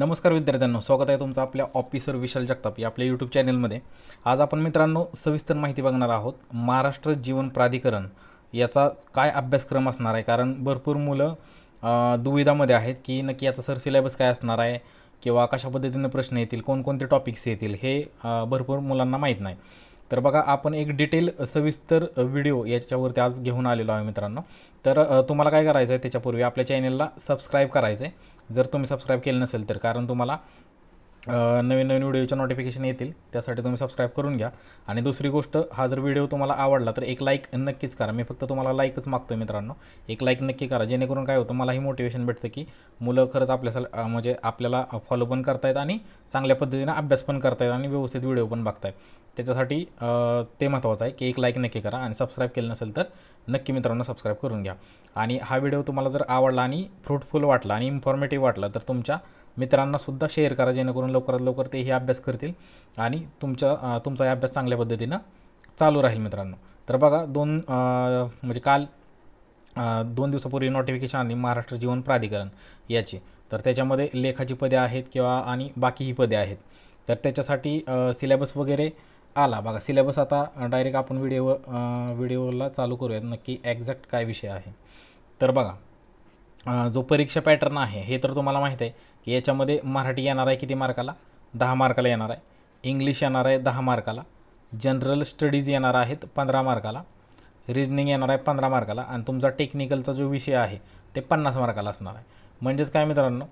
नमस्कार विद्यार्थ्यांनो स्वागत आहे तुमचं आपल्या ऑफिसर विशाल जगताप या आपल्या यूट्यूब चॅनलमध्ये आज आपण मित्रांनो सविस्तर माहिती बघणार आहोत महाराष्ट्र जीवन प्राधिकरण याचा काय अभ्यासक्रम असणार आहे? कारण भरपूर मुलं दुविधामध्ये आहेत की नक्की याचा सर सिलेबस काय असणार आहे किंवा कशा पद्धतीनं प्रश्न येतील कोणकोणते टॉपिक्स येतील हे भरपूर मुलांना माहीत नाही. तर बघा आपण एक डिटेल सविस्तर व्हिडिओ याच्यावरती आज घेऊन आलेलो आहे मित्रांनो. तर तुम्हाला काय करायचं आहे त्याच्यापूर्वी आपल्या चॅनलला सबस्क्राईब करायचं आहे जर तुम्ही सबस्क्राईब केलं नसेल तर कारण तुम्हाला नवीन नवीन व्हिडिओचे नोटिफिकेशन येतील त्यासाठी तुम्ही सबस्क्राईब करून घ्या. आणि दुसरी गोष्ट हा जर व्हिडिओ तुम्हाला आवडला तर एक लाईक नक्कीच करा. मी फक्त तुम्हाला लाईकच मागतो मित्रांनो. एक लाईक नक्की करा. जेणेकरून काय होतं मलाही मोटिवेशन भेटतं की मुलं खरंच आपल्या म्हणजे आपल्याला फॉलो पण करतायत आणि चांगल्या पद्धतीनं अभ्यास पण करतायत आणि व्यवस्थित व्हिडिओ पण बघतायत. त्याच्यासाठी ते महत्त्वाचं आहे की एक लाईक नक्की करा आणि सबस्क्राईब केलं नसेल तर नक्की मित्रांनो सबस्क्राईब करून घ्या. आणि हा व्हिडिओ तुम्हाला जर आवडला आणि फ्रुटफुल वाटला आणि इन्फॉर्मेटिव्ह वाटला तर तुमच्या मित्रांनासुद्धा शेअर करा जेणेकरून लवकरात लवकर तेही अभ्यास करतील आणि तुमच्या तुमचा हे अभ्यास चांगल्या पद्धतीनं चालू राहील मित्रांनो. तर बघा दोन म्हणजे काल दोन दिवसापूर्वी नोटिफिकेशन आली महाराष्ट्र जीवन प्राधिकरण याची. तर त्याच्यामध्ये लेखाची पदे आहेत किंवा आणि बाकीही पदे आहेत. तर त्याच्यासाठी सिलेबस वगैरे आला. बघा सिलेबस आता डायरेक्ट आपण व्हिडिओ व्हिडिओला चालू करूयात. नक्की एक्झॅक्ट काय विषय आहे. तर बघा जो परीक्षा पॅटर्न आहे हे तर तुम्हाला माहीत आहे की याच्यामध्ये मराठी येणार आहे किती मार्काला? दहा मार्काला येणार आहे. इंग्लिश येणार आहे दहा मार्काला. जनरल स्टडीज येणार आहेत पंधरा मार्काला. रिजनिंग येणार आहे पंधरा मार्काला. आणि तुमचा टेक्निकलचा जो विषय आहे ते पन्नास मार्काला असणार आहे. म्हणजेच काय मित्रांनो?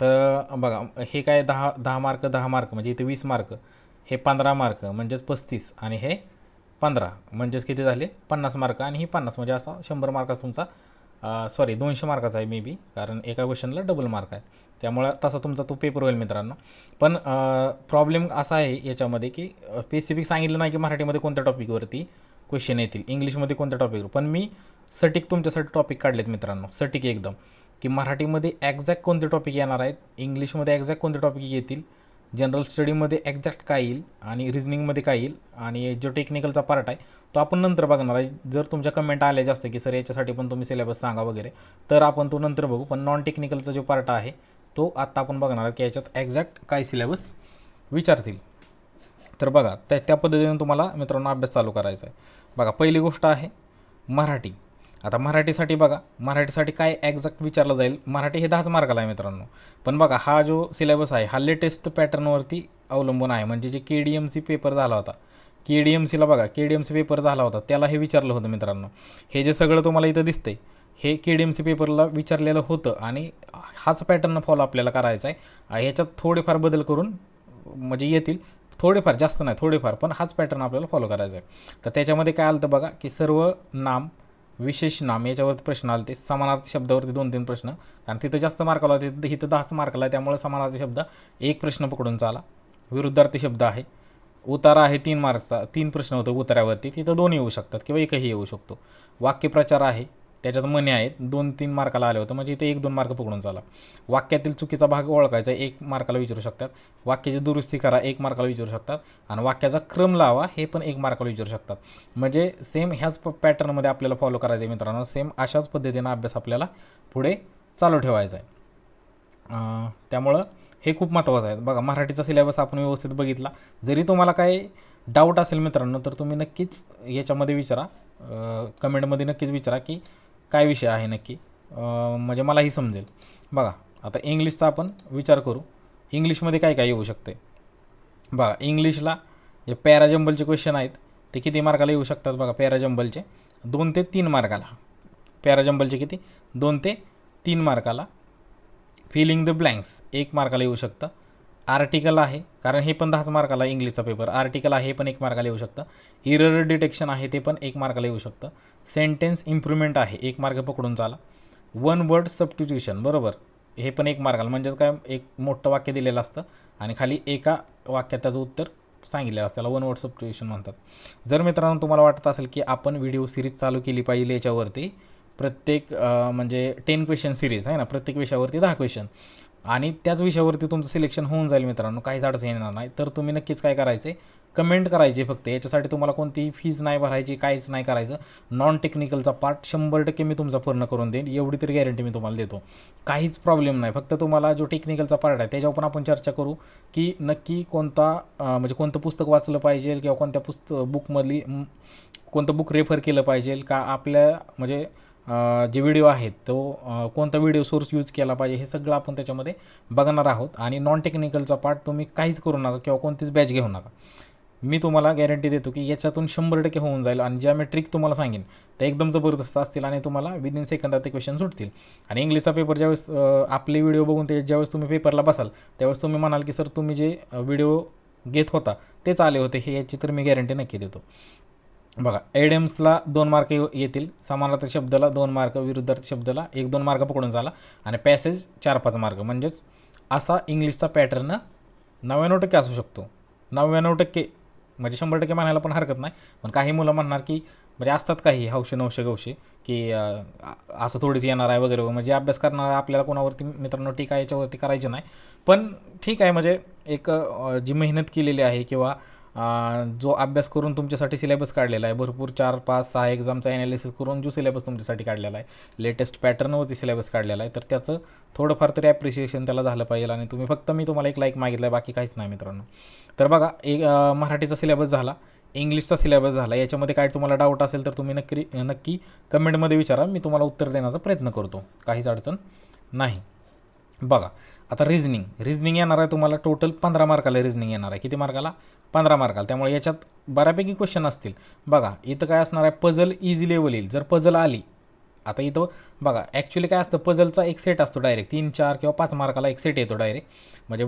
तर बघा हे काय दहा दहा मार्क दहा मार्क म्हणजे इथे वीस मार्क. हे पंधरा मार्क म्हणजेच पस्तीस. आणि हे पंधरा म्हणजेच किती झाले? पन्नास मार्क. आणि ही पन्नास म्हणजे असा शंभर मार्काचा तुमचा सॉरी दोनशे मार्काचा आहे मे बी कारण एका क्वेश्चनला डबल मार्क आहे. त्यामुळं तसा तुमचा तो पेपर होईल मित्रांनो. पण प्रॉब्लेम असा आहे याच्यामध्ये की स्पेसिफिक सांगितलं नाही की मराठीमध्ये कोणत्या टॉपिकवरती क्वेश्चन येतील इंग्लिशमध्ये कोणत्या टॉपिकवर पण मी सटीक तुमच्यासाठी टॉपिक काढलेत मित्रांनो सटीक एकदम. की मराठीमध्ये एक्झॅक्ट कोणते टॉपिक येणार आहेत इंग्लिशमध्ये एक्झॅक्ट कोणते टॉपिक येतील जनरल स्टडीमध्ये एक्झॅक्ट काय येईल आणि रिजनिंगमध्ये काय येईल आणि जो टेक्निकलचा पार्ट आहे तो आपण नंतर बघणार आहे. जर तुमच्या कमेंट आल्या जास्त की सर याच्यासाठी पण तुम्ही सिलेबस सांगा वगैरे तर आपण तो नंतर बघू. पण नॉन टेक्निकलचा जो पार्ट आहे तो आत्ता आपण बघणार आहे की याच्यात एक्झॅक्ट काय सिलेबस विचारतील. तर बघा त्या त्या पद्धतीने तुम्हाला मित्रांनो अभ्यास चालू करायचा आहे. बघा पहिली गोष्ट आहे मराठी. आता मराठीसाठी बघा मराठीसाठी काय एक्झॅक्ट विचारलं जाईल मराठी हे दहाच मार्गाला आहे मित्रांनो. पण बघा हा जो सिलेबस आहे हा लेटेस्ट पॅटर्नवरती अवलंबून आहे. म्हणजे जे K D M C paper झाला होता के डी एम सीला बघा K D M C paper झाला होता त्याला हे विचारलं होतं मित्रांनो. हे जे सगळं तुम्हाला इथं दिसतंय हे के डी एम सी पेपरला विचारलेलं होतं आणि हाच पॅटर्न फॉलो आपल्याला करायचा आहे. ह्याच्यात थोडेफार बदल करून म्हणजे येतील थोडेफार जास्त नाही थोडेफार पण हाच पॅटर्न आपल्याला फॉलो करायचा आहे. तर त्याच्यामध्ये काय आलं तर बघा की सर्व नाम विशेष नाम याच्यावरती प्रश्न आले. ते समानार्थी शब्दावरती दोन तीन प्रश्न. कारण तिथं जास्त मार्क आला होते इथं दहाच मार्क आला त्यामुळे समानार्थी शब्द एक प्रश्न पकडून चाला. विरुद्धार्थी शब्द आहे. उतारा आहे तीन मार्कचा तीन प्रश्न होतो उतार्यावरती तिथं दोन येऊ शकतात किंवा एकही येऊ शकतो. वाक्यप्रचार आहे. त्याच्यात म्हणे आहेत दोन तीन मार्काला आले होतं. म्हणजे इथे एक दोन मार्क पकडून चाला वाक्यातील चुकीचा भाग ओळखायचा एक मार्काला विचारू शकतात. वाक्याची दुरुस्ती करा एक मार्काला विचारू शकतात. आणि वाक्याचा क्रम लावा हे पण एक मार्काला विचारू शकतात. म्हणजे सेम ह्याच प पॅटर्नमध्ये आपल्याला फॉलो करायचं आहे मित्रांनो. सेम अशाच पद्धतीनं अभ्यास आपल्याला पुढे चालू ठेवायचा आहे. त्यामुळं हे खूप महत्त्वाचं आहे. बघा मराठीचा सिलेबस आपण व्यवस्थित बघितला. जरी तुम्हाला काही डाऊट असेल मित्रांनो तर तुम्ही नक्कीच याच्यामध्ये विचारा. कमेंटमध्ये नक्कीच विचारा की काय विषय आहे नक्की? म्हणजे मलाही समजेल. बघा आता इंग्लिशचा आपण विचार करू. इंग्लिशमध्ये काय काय येऊ शकते? बघा इंग्लिशला जे पॅराजंबलचे क्वेश्चन आहेत ते किती मार्काला येऊ शकतात बघा पॅराजंबलचे? दोन ते तीन मार्काला. पॅराजंबलचे किती? दोन ते तीन मार्काला. फिलिंग द ब्लँक्स एक मार्काला येऊ शकतं. आर्टिकल आहे कारण हे पण दहाच मार्काला इंग्लिशचा पेपर आर्टिकल आहे हे पण एक मार्काला येऊ शकतं. इरर डिटेक्शन आहे ते पण एक मार्काला येऊ शकतं. सेंटेन्स इम्प्रुव्हमेंट आहे एक मार्ग पकडून चाला. वन वर्ड सबस्टिट्यूशन बरोबर? हे पण एक मार्काला म्हणजेच काय एक मोठं वाक्य दिलेलं असतं आणि खाली एका वाक्यात त्याचं उत्तर सांगितलेलं असतं. त्याला वन वर्ड सबस्टिट्यूशन म्हणतात. जर मित्रांनो तुम्हाला वाटत असेल की आपण व्हिडिओ सिरीज चालू केली पाहिजे याच्यावरती प्रत्येक म्हणजे टेन क्वेश्चन सिरीज आहे ना? प्रत्येक विषयावरती दहा क्वेश्चन आणि त्याच विषयावरती तुमचं सिलेक्शन होऊन जाईल मित्रांनो. काहीच अडचण येणार नाही. तर तुम्ही नक्कीच काय करायचे कमेंट करायची फक्त. याच्यासाठी तुम्हाला कोणतीही फीज नाही भरायची काहीच नाही करायचं. नॉन टेक्निकलचा पार्ट शंभर टक्के मी तुमचा पूर्ण करून देईन. एवढी तरी गॅरंटी मी तुम्हाला देतो. काहीच प्रॉब्लेम नाही. फक्त तुम्हाला जो टेक्निकलचा पार्ट आहे त्याच्यावर पण आपण चर्चा करू की नक्की कोणता म्हणजे कोणतं पुस्तक वाचलं पाहिजे किंवा कोणत्या पुस्तक बुकमधली कोणतं बुक रेफर केलं पाहिजे का आपल्या म्हणजे जे व्हिडिओ आहेत तो कोणता व्हिडिओ सोर्स यूज केला पाहिजे हे सगळं आपण त्याच्यामध्ये बघणार आहोत. आणि नॉन टेक्निकलचा पार्ट तुम्ही काहीच करू नका किंवा कोणतीच बॅच घेऊ नका. मी तुम्हाला गॅरंटी देतो की याच्यातून शंभर टक्के होऊन जाईल आणि ज्या मी ट्रिक तुम्हाला सांगेन त्या एकदम जबरदस्त असतील आणि तुम्हाला विदिन सेकंदात ते क्वेश्चन सुटतील. आणि इंग्लिशचा पेपर ज्यावेळेस आपले व्हिडिओ बघून ते ज्यावेळेस तुम्ही पेपरला बसाल त्यावेळेस तुम्ही म्हणाल की सर तुम्ही जे व्हिडिओ घेत होता तेच आले होते हे याची तर मी गॅरंटी नक्की देतो. बघा एडेम्सला दोन मार्क येऊ- येतील. समानार्थ शब्दाला दोन मार्क विरुद्धार्थी शब्दाला एक दोन मार्क पकडून झाला. आणि पॅसेज चार पाच मार्क म्हणजेच असा इंग्लिशचा पॅटर्न नव्याण्णव टक्के असू शकतो. नव्याण्णव टक्के म्हणजे शंभर टक्के म्हणायला पण हरकत नाही. पण काही मुलं म्हणणार की म्हणजे असतात काही हौशे नवशे गवशे की असं थोडीच येणार आहे वगैरे म्हणजे अभ्यास करणार आपल्याला कोणावरती मित्रांनो टीका याच्यावरती करायची नाही. पण ठीक आहे म्हणजे एक जी मेहनत केलेली आहे किंवा जो अभ्यास करून तुमच्यासाठी सिलेबस काढलेला आहे भरपूर चार पाच सहा एक्झामचा ॲनालिसिस करून जो सिलेबस तुमच्यासाठी काढलेला आहे लेटेस्ट पॅटर्नवरती सिलेबस काढलेला आहे तर त्याचं थोडंफार तरी ॲप्रिशिएशन त्याला झालं पाहिजे आणि तुम्ही फक्त मी तुम्हाला एक लाईक मागितला आहे बाकी काहीच नाही मित्रांनो. तर बघा एक मराठीचा सिलेबस झाला इंग्लिशचा सिलेबस झाला याच्यामध्ये काय तुम्हाला डाऊट असेल तर तुम्ही नक्की नक्की कमेंटमध्ये विचारा मी तुम्हाला उत्तर देण्याचा प्रयत्न करतो. काहीच अडचण नाही. बघा आता रिझनिंग रिझनिंग येणार आहे तुम्हाला टोटल पंधरा मार्काला रिझनिंग येणार आहे. किती मार्काला पंधरा मार्काला त्यामुळे याच्यात बऱ्यापैकी क्वेश्चन असतील. बघा इथं काय असणार आहे? पझल इझी लेवल येईल. जर पझल आली आता इथं बघा ॲक्च्युली काय असतं? पझलचा एक सेट असतो डायरेक्ट तीन चार किंवा पाच मार्काला एक सेट येतो डायरेक्ट म्हणजे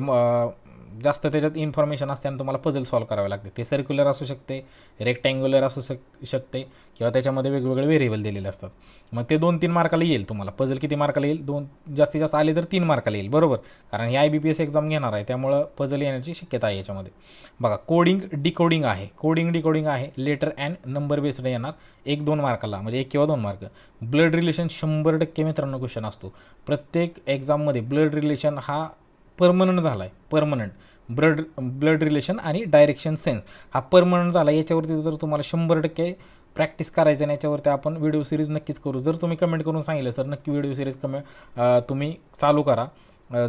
जास्त त्याच्यात इन्फॉर्मेशन असते आणि तुम्हाला पझल सॉल्व करावे लागते. ते सर्क्युलर असू शकते रेक्टँग्युलर असू शक शकते किंवा त्याच्यामध्ये वेगवेगळे व्हेरिएबल दिलेले असतात. मग ते दोन तीन मार्काला येईल तुम्हाला. पझल किती मार्काला येईल? दोन जास्तीत जास्त आले तर तीन मार्काला येईल. बरोबर? कारण ही I B P S exam घेणार आहे त्यामुळं पझल येण्याची शक्यता आहे याच्यामध्ये. बघा कोडिंग डिकोडिंग आहे. कोडिंग डिकोडिंग आहे. लेटर अँड नंबर बेस्ड येणार. एक दोन मार्काला म्हणजे एक किंवा दोन मार्क ब्लड रिलेशन शंभर टक्के मित्रांनो क्वेश्चन असतो. प्रत्येक एक्झाममध्ये ब्लड रिलेशन हा परमनंट झाला आहे परमनंट ब्लड ब्लड रिलेशन आणि डायरेक्शन सेन्स हा परमनंट झाला याच्यावरती जर तुम्हाला शंभर टक्के प्रॅक्टिस करायचं आणि याच्यावरती आपण व्हिडिओ सिरीज नक्कीच करू. जर तुम्ही कमेंट करून सांगितलं सर नक्की व्हिडिओ सिरीज कमे तुम्ही चालू करा.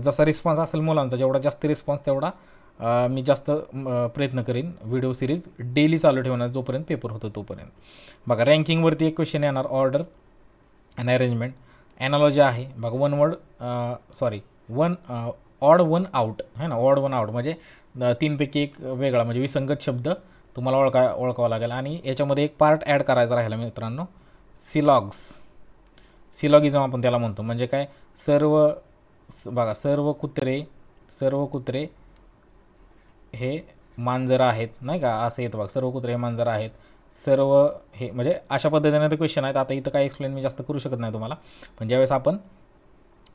जसा रिस्पॉन्स असेल मुलांचा जेवढा जास्त रिस्पॉन्स तेवढा मी जास्त प्रयत्न करेन व्हिडिओ सिरीज डेली चालू ठेवणार जोपर्यंत पेपर होतो तोपर्यंत. बघा रँकिंगवरती एक क्वेश्चन येणार ऑर्डर अँड अरेंजमेंट ॲनालॉजी आहे. बघा one word sorry one odd one out है ना? ऑड वन आउट म्हणजे तीनपैकी एक वेगळा म्हणजे विसंगत शब्द तुम्हाला ओळखा ओळखावा लागेल. आणि याच्यामध्ये एक पार्ट ॲड करायचा राहिला मित्रांनो. सिलॉग्स सिलॉगिझम आपण त्याला म्हणतो. म्हणजे काय? सर्व स- बघा सर्व कुत्रे सर्व कुत्रे हे मांजर आहेत नाही का? असं येतं बघा. सर्व कुत्रे हे मांजर आहेत. सर्व हे म्हणजे अशा पद्धतीने ते क्वेश्चन आहेत. आता इथं काय एक्सप्लेन मी जास्त करू शकत नाही तुम्हाला. पण ज्यावेळेस आपण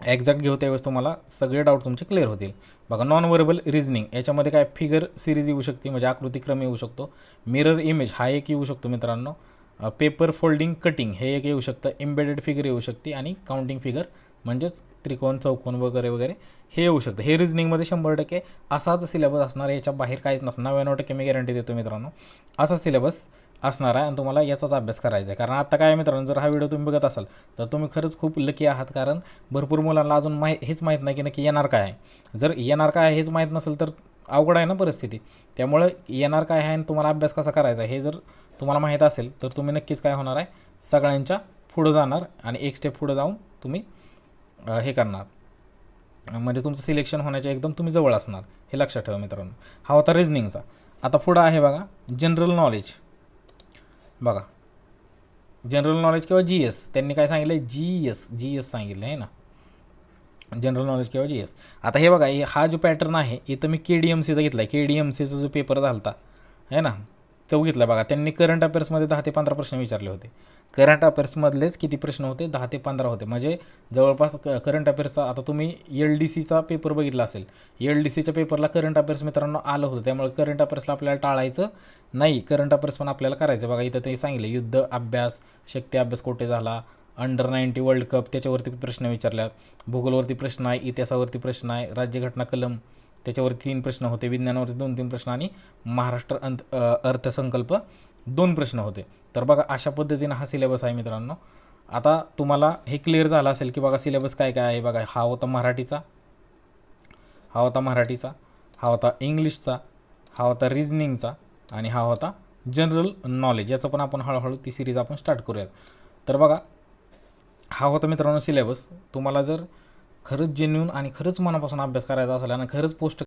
एक्झॅक्ट घेऊ त्यावेळेस तुम्हाला सगळे डाऊट तुमचे क्लिअर होतील. बघा नॉन वर्बल रिझनिंग याच्यामध्ये काय फिगर सिरीज येऊ शकते म्हणजे आकृतिक्रम येऊ शकतो. मिरर इमेज हा एक येऊ शकतो मित्रांनो. पेपर फोल्डिंग कटिंग हे एक येऊ शकतं. एम्बेडेड फिगर येऊ शकते आणि काउंटिंग फिगर म्हणजेच त्रिकोण चौकोन वगैरे वगैरे हे येऊ शकतं. हे रिझनिंगमध्ये शंभर टक्के असाच सिलेबस असणार आहे याच्या बाहेर काहीच नसणार. नव्याण्णव टक्के मी गॅरंटी देतो मित्रांनो. असा सिलेबस असणार आहे आणि तुम्हाला याचाच अभ्यास करायचा आहे. कारण आता काय मित्रांनो जर हा व्हिडिओ तुम्ही बघत असाल तर तुम्ही खरंच खूप लकी आहात. कारण भरपूर मुलांना अजून माहि हेच माहीत नाही की नक्की येणार काय आहे. जर येणार काय आहे हेच माहीत नसेल तर अवघड आहे ना परिस्थिती. त्यामुळे येणार काय आहे आणि तुम्हाला अभ्यास कसा करायचा आहे हे जर तुम्हाला माहीत असेल तर तुम्ही नक्कीच काय होणार आहे सगळ्यांच्या पुढं जाणार आणि एक स्टेप पुढं जाऊन तुम्ही हे करणार. म्हणजे तुमचं सिलेक्शन होण्याच्या एकदम तुम्ही जवळ असणार हे लक्षात ठेवा मित्रांनो. हा होता रिझनिंगचा आता पुढं आहे बघा जनरल नॉलेज बघा. जनरल नॉलेज किंवा जी एस त्यांनी काय सांगितलं आहे जी एस जी एस सांगितलं आहे ना? जनरल नॉलेज किंवा जी एस आता हे बघा हा जो पॅटर्न आहे इथं मी के डी एम सीचा घेतला आहे के डी एम सीचा जो पेपर झाला आहे ना? तो घेतला बघा त्यांनी करंट अफेअर्समध्ये दहा ते पंधरा प्रश्न विचारले होते. करंट अफेअर्समधलेच किती प्रश्न होते? दहा ते पंधरा होते. म्हणजे जवळपास क करंट अफेअर्सचा आता तुम्ही एल डी सीचा पेपर बघितला असेल. एल डी सीच्या पेपरला करंट अफेअर्स मित्रांनो आलं होतं. त्यामुळे करंट अफेअर्सला आपल्याला टाळायचं नाही. करंट अफेअर्स पण आपल्याला करायचं. बघा इथं ते सांगितलं युद्ध अभ्यास शक्ती अभ्यास कोठे झाला? अंडर नाईन्टी वर्ल्ड कप त्याच्यावरती प्रश्न विचारल्यात. भूगोलवरती प्रश्न आहे इतिहासावरती प्रश्न आहे राज्यघटना कलम त्याच्यावरती तीन प्रश्न होते विज्ञानावरती दोन तीन प्रश्न आणि महाराष्ट्र अंत अर्थसंकल्प दोन प्रश्न होते. तर बघा अशा पद्धतीनं हा सिलेबस आहे मित्रांनो. आता तुम्हाला हे क्लिअर झालं असेल की बघा सिलेबस काय काय आहे. बघा हा होता मराठीचा हा होता मराठीचा हा होता इंग्लिशचा हा होता रिजनिंगचा आणि हा होता जनरल नॉलेज. याचं पण आपण हळूहळू ती सिरीज आपण स्टार्ट करूयात. तर बघा हा होता मित्रांनो सिलेबस. तुम्हाला जर खरंच जेन्युन आणि खरंच मनापासून अभ्यास करायचा असेल आणि खरंच पोस्ट